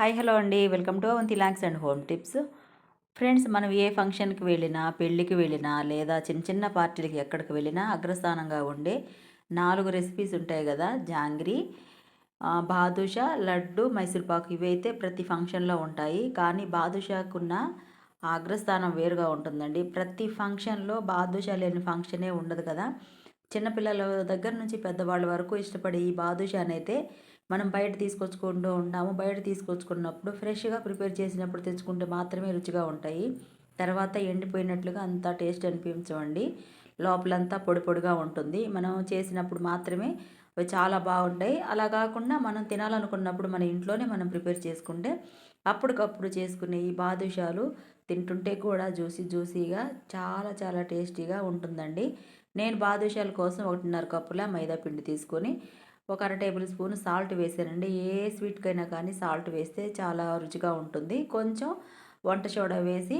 Hi hello అండి. Welcome to Avanthi lax and home tips. Friends మనం ఏ ఫంక్షన్కి వెళ్ళినా పెళ్ళికి వెళ్ళినా లేదా చిన్న చిన్న పార్టీలకి ఎక్కడికి వెళ్ళినా అగ్రస్థానంగా ఉండే నాలుగు రెసిపీస్ ఉంటాయి కదా. జాంగ్రీ బాదుషా లడ్డు మైసూర్పాకు ఇవైతే ప్రతి ఫంక్షన్లో ఉంటాయి. కానీ బాదుషాకున్న అగ్రస్థానం వేరుగా ఉంటుందండి. ప్రతి ఫంక్షన్లో బాదుషా లేని ఫంక్షనే ఉండదు కదా. చిన్నపిల్లల దగ్గర నుంచి పెద్దవాళ్ళ వరకు ఇష్టపడే ఈ బాదుషాని అయితే మనం బయట తీసుకొచ్చుకుంటూ ఉంటాము. బయట తీసుకొచ్చుకున్నప్పుడు ఫ్రెష్గా ప్రిపేర్ చేసినప్పుడు తెచ్చుకుంటే మాత్రమే రుచిగా ఉంటాయి. తర్వాత ఎండిపోయినట్లుగా అంత టేస్ట్ అనిపించవండి. లోపలంతా పొడి పొడిగా ఉంటుంది. మనం చేసినప్పుడు మాత్రమే అవి చాలా బాగుంటాయి. అలా కాకుండా మనం తినాలనుకున్నప్పుడు మన ఇంట్లోనే మనం ప్రిపేర్ చేసుకుంటే అప్పటికప్పుడు చేసుకునే ఈ బాదుషాలు తింటుంటే కూడా జ్యూసీ జ్యూసీగా చాలా చాలా టేస్టీగా ఉంటుందండి. నేను బాదుషాల కోసం ఒకటిన్నర కప్పుల మైదా పిండి తీసుకొని ఒక అర టేబుల్ స్పూన్ సాల్ట్ వేసానండి. ఏ స్వీట్కైనా కానీ సాల్ట్ వేస్తే చాలా రుచిగా ఉంటుంది. కొంచెం వంట సోడా వేసి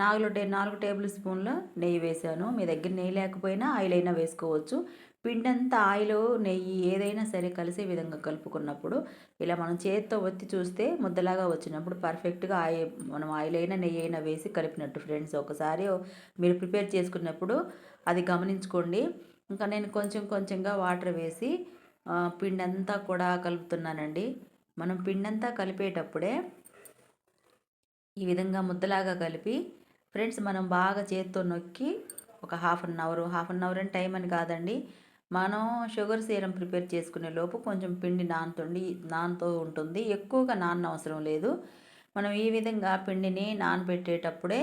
నాలుగు టే నాలుగు టేబుల్ స్పూన్ల నెయ్యి వేసాను. మీ దగ్గర నెయ్యి లేకపోయినా ఆయిల్ అయినా వేసుకోవచ్చు. పిండి అంతా ఆయిల్ నెయ్యి ఏదైనా సరే కలిసే విధంగా కలుపుకున్నప్పుడు ఇలా మనం చేతితో ఒత్తి చూస్తే ముద్దలాగా వచ్చినప్పుడు పర్ఫెక్ట్గా ఆయిల్ మనం ఆయిల్ అయినా నెయ్యి అయినా వేసి కలిపినట్టు ఫ్రెండ్స్. ఒకసారి మీరు ప్రిపేర్ చేసుకున్నప్పుడు అది గమనించుకోండి. ఇంకా నేను కొంచెం కొంచెంగా వాటర్ వేసి పిండి అంతా కూడా కలుపుతున్నానండి. మనం పిండి అంతా కలిపేటప్పుడే ఈ విధంగా ముద్దలాగా కలిపి ఫ్రెండ్స్ మనం బాగా చేత్తో నొక్కి ఒక half an hour half an hour అని టైం అని కాదండి. మనం షుగర్ సీరం ప్రిపేర్ చేసుకునే లోపు కొంచెం పిండి నానుతుండి నానుతూ ఉంటుంది. ఎక్కువగా నాన్న అవసరం లేదు. మనం ఈ విధంగా పిండిని నానబెట్టేటప్పుడే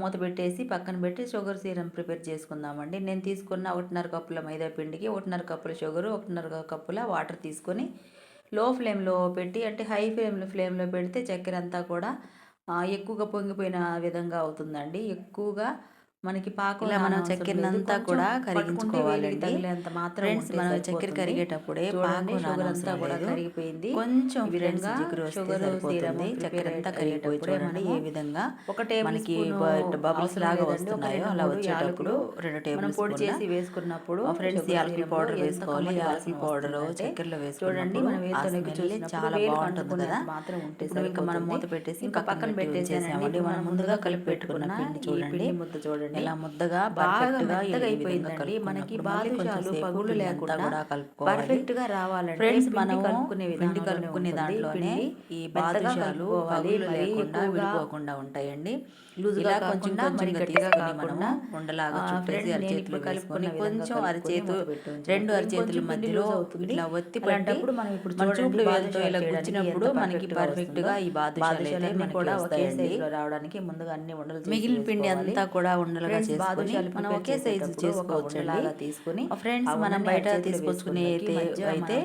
మూత పెట్టేసి పక్కన పెట్టి షుగర్ సీరం ప్రిపేర్ చేసుకుందామండి. నేను తీసుకున్న ఒకటిన్నర కప్పుల మైదా పిండికి ఒకటిన్నర కప్పుల షుగర్ ఒకటిన్నర కప్పుల వాటర్ తీసుకొని లో ఫ్లేమ్లో పెట్టి అంటే హై ఫ్లేమ్లో ఫ్లేమ్లో పెడితే చక్కెర అంతా కూడా ఎక్కువగా పొంగిపోయిన విధంగా అవుతుందండి. ఎక్కువగా మనకి పాకం మనం చక్కెరనంతా. కూడా కరిగించుకోవాలండి. వేడికి తగిలేంత మాత్రం ఫ్రెండ్స్ మనం చక్కెర. కరిగేటప్పుడే పాకం అంతా కూడా. కరిగిపోయింది కొంచెం విధంగా షుగర్ సీరము చక్కెర అంతా కరిగిపోయి చూడండి ఏ విధంగా ఒక టేబుల్ మనకి బబుల్స్ లాగా వస్తున్నాయో అలా వచ్చేటప్పుడు రెండు టేబుల్ పొడి చేసి వేసుకున్నప్పుడు ఫ్రెండ్స్ యాలకుల పౌడర్ వేసుకోవాలి యాలకుల పౌడర్ చక్కెరలో చూడండి వేసుకున్నప్పుడు మనం చూసినప్పుడు చాలా బాగుంటుంది కదా మాత్రం ఉంటే ఇప్పుడు ఇంకా మనం. మూత పెట్టేసి ఇంకా పక్కన పెట్టి పెట్టేసానండి ఉంచేసామండి. ఇప్పుడు మనం ముందుగా కలిపి పెట్టుకున్న పిండి చూడండి ముద్ద చూడండి ఇలా ముద్దగా బాగా మెత్తగా అయిపోయిందండి మనకి బాదుషాలు అంతా లేకుండా. పర్ఫెక్ట్గా రావాలంటే ఫ్రెండ్స్ మనం కలుపుకునే పిండి కలుపుకునే. దాంట్లోనే ఈ బాదుషాలు మరీ లేకుండా విడిపోకుండా ఉంటాయండి లూజుగా ఇలా కొంచెం కొంచెం ఉండలాగా చుట్టేసి అరచేతులు విధంగా కొంచెం కలుపుకొని అరచేతు. రెండు అరచేతుల మధ్యలో. ఇట్లా ఒత్తి మనం ఇప్పుడు చూడండి చూపుడు వేలుతో ఇలా గుచ్చినప్పుడు ఎంత మనకి పర్ఫెక్ట్గా. ఈ బాదుషాలు అయితే మనకి కూడా రావడానికి ముందుగా అన్ని ఉండలు మిగిలిన పిండి. అంతా కూడా ఉండలుగా ఫ్రెండ్స్, చేసుకొని బాదుషాలు మనం ఒకే సైజు చేసుకోవచ్చండి ఉండలాగా తీసుకొని ఫ్రెండ్స్ మనం బయట తీసుకొచ్చుకునే అయితే అయితే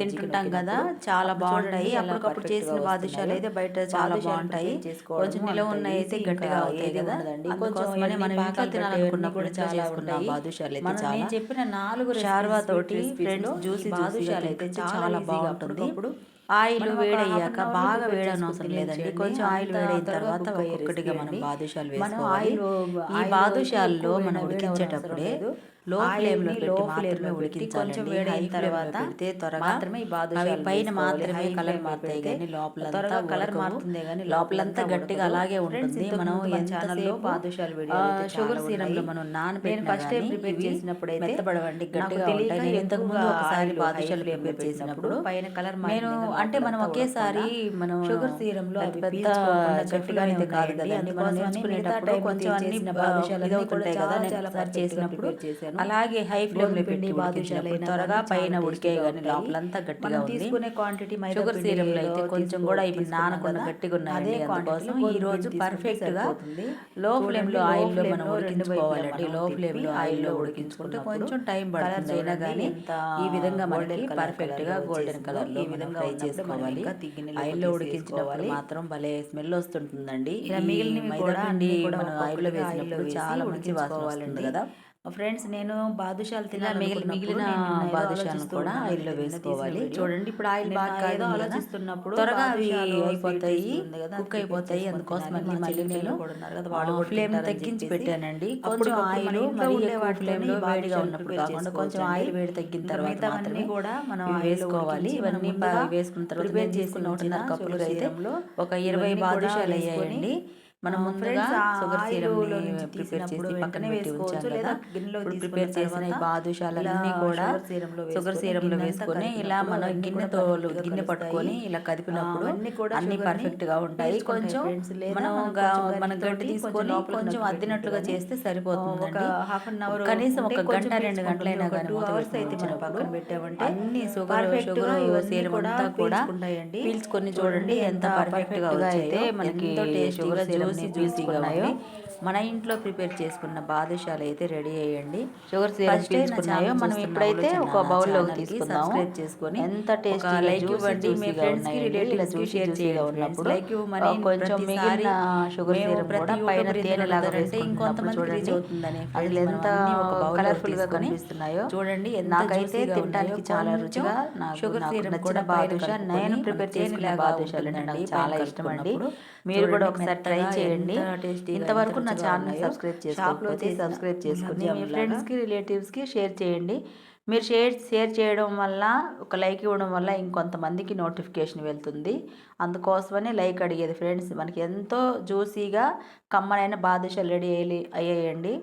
తింటుంటాం కదా చాలా బాగుంటాయి. అప్పటికప్పుడు చేసిన బాదుషాలు. అయితే బయట చాలా బాగుంటాయి. కొంచెం నిలవ ఉన్నాయి అయితే గట్టిగా అవుతాయి కదా. అందుకోసమని మనం ఇంట్లో తినాలనుకున్నప్పుడు కూడా చేసుకున్న చాలా బాదుషాలు అయితే చాలా చెప్పిన నాలుగు షార్వా తోటి ఫ్రెండ్స్ జ్యూసీ బాదుషాలు అయితే చాలా బాగుంటుంది. ఆయిల్ వేడయ్యాక బాగా వేడని అవసరం లేదండి. కొంచెం ఆయిల్ వేడైన తర్వాత ఒక్కొక్కటిగా మనం. బాదుషాలు మనం వేసుకోవాలి ఆయిల్ ఈ బాదుషాల్లో మనం ఉడికించేటప్పుడే. లో ఆయిల్ని ఫ్లేమ్లో లో పెట్టి ఉడికించాలండి. కొంచెం ఫ్లేమ్లో తర్వాత పెడితే త్వరగా మాత్రమే ఈ బాదుషాలు అవి పైన. మాత్రమే కలర్లో మారుతాయి కానీ త్వరగా కలర్. మారుతుందే కానీ లోపలంతా గట్టిగా అలాగే ఉంటుంది. మనం ఛానల్లో బాదుషాలు షుగర్ సీరంలో మనం నేను నానబెట్టిన ఫస్ట్ టైం ప్రిపేర్ చేసినప్పుడు అయితే మెత్తబడవండి గట్టిగా ఉంటాయి. నేను ఇంతకు ముందు ఒకసారి బాదుషాలు లో ప్రిపేర్ చేసినప్పుడు పైన కలర్ నేను అంటే మనం ఒకేసారి మనం షుగర్ పెద్ద అవి పెద్ద గట్టిగా అయితే కాదు. కదండి. మనం నేర్చుకునేటప్పుడు కొంచెం అన్ని బాదుషాలన్నీ ఇదవుతుంటాయి కదా నేను చేసినప్పుడు అలాగే హై ఫ్లేమ్లో పెట్టి పిండి బాదుషాలు ఉడికించినప్పుడు అయినా త్వరగా పైన ఉడికే కానీ. లోపలంతా గట్టిగా ఉంది తీసుకునే క్వాంటిటీ షుగర్ పిండిలో సీరంలో అయితే కొంచెం కూడా ఇవి నానకుండా గట్టిగా అందుకోసం quantity లో ఈ రోజు పర్ఫెక్ట్గా. లో ఫ్లేమ్లో ఆయిల్లో మనం లో ఉడికించుకోవాలండి లో ఫ్లేమ్లో ఆయిల్లో ఉడికించుకుంటే కొంచెం టైం పడుతుంది అయినా కానీ ఈ విధంగా మనకి పర్ఫెక్ట్గా గోల్డెన్. కలర్లో విధంగా ఫ్రై చేసుకోవాలి ఆయిల్లో ఉడికించినప్పుడు. మాత్రం భలే స్మెల్ వస్తుంటుందండి మిగిలినవి కూడా అన్నీ కూడా మనం ఆయిల్లో వేసినప్పుడు వేసి చాలా మంచి వాసన వస్తుంది. కదా ఫ్రెండ్స్ నేను బాదుషాలు తినాలి మిగిలిన బాదుషాలను కూడా ఆయిల్లో వేసుకోవాలి. చూడండి ఇప్పుడు ఆయిల్ బాగా ఆలోచిస్తున్నప్పుడు త్వరగా అవి అయిపోతాయి. కుక్ అయిపోతాయి. అందుకోసం. మళ్ళీ మళ్ళీ నేను ఫ్లేమ్ తగ్గించి పెట్టానండి. కొంచెం ఆయిల్ మరీ ఫ్లేమ్లో ఈ వేడిగా ఉన్నప్పుడు కాకుండా కొంచెం. ఆయిల్ వేడి తగ్గిన తర్వాత మాత్రమే కూడా మనం వేసుకోవాలి. ఇవన్నీ వేసుకున్న తర్వాత నేను చేసుకున్న ఒకటిన్నర అయితే ఒక ఇరవై బాదుషాలు అయ్యాయండి. మనం ముందుగా షుగర్ నుంచి ప్రిపేర్ చేసి పక్కన పెట్టి ఉంచాం లేదా కదా ఇప్పుడు ప్రిపేర్ చేసిన ఈ బాదుషాలన్నీ కూడా షుగర్ షుగర్ వేసుకొని గిన్నె ఇలా మనం కూడా perfectగా గిన్నె పట్టుకొని. ఇలా కదిపినప్పుడు అన్ని పర్ఫెక్ట్గా ఉంటాయి కొంచెం మనం మనం గా- కొంచెం మన గరిటెతోటి గట్టి కొంచెం తీసుకొని కొంచెం అద్దినట్లుగా చేస్తే సరిపోతుందండి ఒక half an hour కనీసం ఒక గంట రెండు గంటలైనా పీల్చుకుంటుంది. కానీ అయితే మనం పక్కన పెట్టామంటే అన్ని షుగర్ షుగర్ సీరం కూడా అంతా కూడా. పీల్చుకొని చూడండి ఎంత పర్ఫెక్ట్గా అయితే మనకి షుగర్ సిరప్ జ్యూసీ జ్యూసీగా జ్యూసీగా ఉన్నాయి మన ఇంట్లో ప్రిపేర్ చేసుకున్న బాదుషాలు అయితే రెడీ అయ్యండి షుగర్ సిరప్ channel మనం ఇప్పుడైతే వాళ్ళు ఒక బౌల్లోకి తీసుకుందాము subscribe చేసుకొని ఎంత like జ్యూసీ ఇవ్వండి. మీ friends కి, relatives కి జ్యూసీగా చేయండి ఉన్నప్పుడు. Like ఇవ్వమని కొంచెం మిగిలిన షుగర్ సిరప్ కూడా పైన అంటే వేసుకుంటున్నప్పుడు ఇంకొంతమందికి చూడండి reach అవుతుందని friends. ఎంత కలర్ఫుల్గా కనిపిస్తున్నాయో చూడండి నాకైతే తినడానికి. చాలా రుచిగా syrup నచ్చిన కూడా బాదుషా నేను ప్రిపేర్ తేనెలాగా బాదుషాలు చాలా ఇష్టం అండి. మీరు కూడా ఒకసారి ట్రై చేయండి ఇంతవరకు నా ఛానల్. సబ్స్క్రైబ్ చేసుకోకపోతే సబ్స్క్రైబ్ చేసుకుని మీ ఫ్రెండ్స్కి రిలేటివ్స్కి షేర్ చేయండి. మీరు షేర్ షేర్ చేయడం వల్ల ఒక లైక్ ఇవ్వడం వల్ల ఇంకొంతమందికి నోటిఫికేషన్ వెళ్తుంది. అందుకోసమనే లైక్ అడిగేది. ఫ్రెండ్స్ మనకి ఎంతో జ్యూసీగా కమ్మనైన బాదుషాలు రెడీ అయ్యి అయ్యాయండి.